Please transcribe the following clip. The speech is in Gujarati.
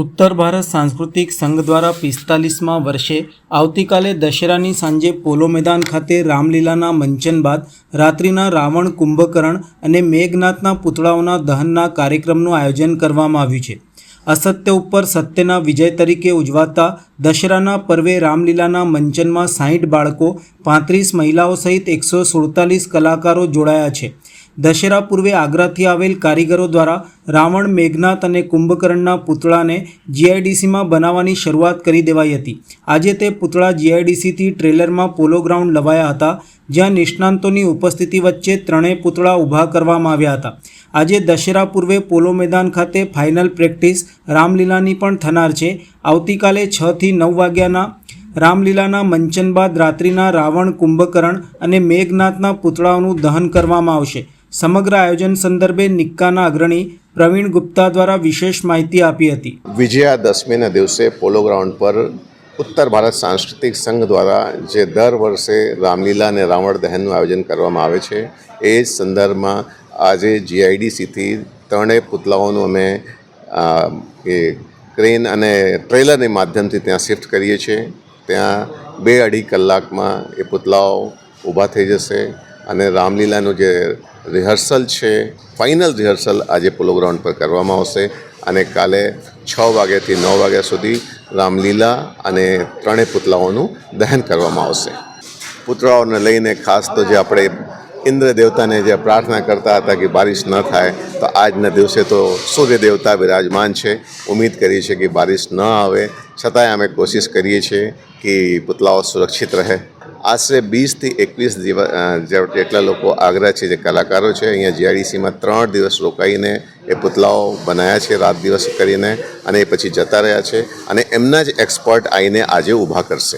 ઉત્તર ભારત સાંસ્કૃતિક સંઘ દ્વારા પિસ્તાલીસમાં વર્ષે આવતીકાલે દશેરાની સાંજે પોલો મેદાન ખાતે રામલીલાના મંચન બાદ રાત્રિના રાવણ કુંભકરણ અને મેઘનાથના પુતળાઓના દહનના કાર્યક્રમનું આયોજન કરવામાં આવ્યું છે. અસત્ય ઉપર સત્યના વિજય તરીકે ઉજવાતા દશેરાના પર્વે રામલીલાના મંચનમાં સાહીઠ બાળકો, પાંત્રીસ મહિલાઓ સહિત એકસો સુડતાલીસ કલાકારો જોડાયા છે. દશેરા પૂર્વે આગ્રાથી આવેલ કારીગરો દ્વારા રાવણ, મેઘનાથ અને કુંભકર્ણના પૂતળાને જીઆઈડીસીમાં બનાવવાની શરૂઆત કરી દેવાઈ હતી. આજે તે પુતળા જીઆઈડીસીથી ટ્રેલરમાં પોલો ગ્રાઉન્ડ લવાયા હતા, જ્યાં નિષ્ણાંતોની ઉપસ્થિતિ વચ્ચે ત્રણેય પૂતળા ઊભા કરવામાં આવ્યા હતા. આજે દશેરા પૂર્વે પોલો મેદાન ખાતે ફાઇનલ પ્રેક્ટિસ રામલીલાની પણ થનાર છે. આવતીકાલે છથી નવ વાગ્યાના રામલીલાના મંચન બાદ રાત્રિના રાવણ, કુંભકર્ણ અને મેઘનાથના પૂતળાઓનું દહન કરવામાં આવશે. સમગ્ર આયોજન સંદર્ભે નિક્કાના અગ્રણી પ્રવીણ ગુપ્તા દ્વારા વિશેષ માહિતી આપી હતી. વિજયા દશમીના દિવસે પોલો ગ્રાઉન્ડ પર ઉત્તર ભારત સાંસ્કૃતિક સંઘ દ્વારા જે દર વર્ષે રામલીલા અને રાવણ દહનનું આયોજન કરવામાં આવે છે, એ સંદર્ભમાં આજે જીઆઈડીસીથી ત્રણેય પુતલાઓનું અમે એ ક્રેન અને ટ્રેલરની માધ્યમથી ત્યાં શિફ્ટ કરીએ છીએ. ત્યાં બે અઢી કલાકમાં એ પુતલાઓ ઊભા થઈ જશે. અને રામલીલાનું જે રિહર્સલ છે, ફાઇનલ રિહર્સલ આજે પોલો ગ્રાઉન્ડ પર કરવામાં આવશે. અને કાલે છ વાગ્યાથી નવ વાગ્યા સુધી રામલીલા અને ત્રણેય પુતલાઓનું દહન કરવામાં આવશે. પુતળાઓને લઈને ખાસ તો જે આપણે ઇન્દ્ર દેવતાને જે પ્રાર્થના કરતા હતા કે બારિશ ન થાય, તો આજના દિવસે તો સૂર્ય દેવતા બિરાજમાન છે. ઉમ્મીદ કરીએ છીએ કે બારિશ ન આવે. છતાંય અમે કોશિશ કરીએ છીએ કે પુતલાઓ સુરક્ષિત રહે. આશરે વીસથી એકવીસ દિવસ જેટલા લોકો આગ્રા છે, જે કલાકારો છે, અહીંયા જીઆઈડીસીમાં ત્રણ દિવસ રોકાઈને એ પુતલાઓ બનાવ્યા છે, રાત દિવસ કરીને અને એ પછી જતા રહ્યા છે અને એમના જ એક્સપર્ટ આવીને આજે ઊભા કરશે.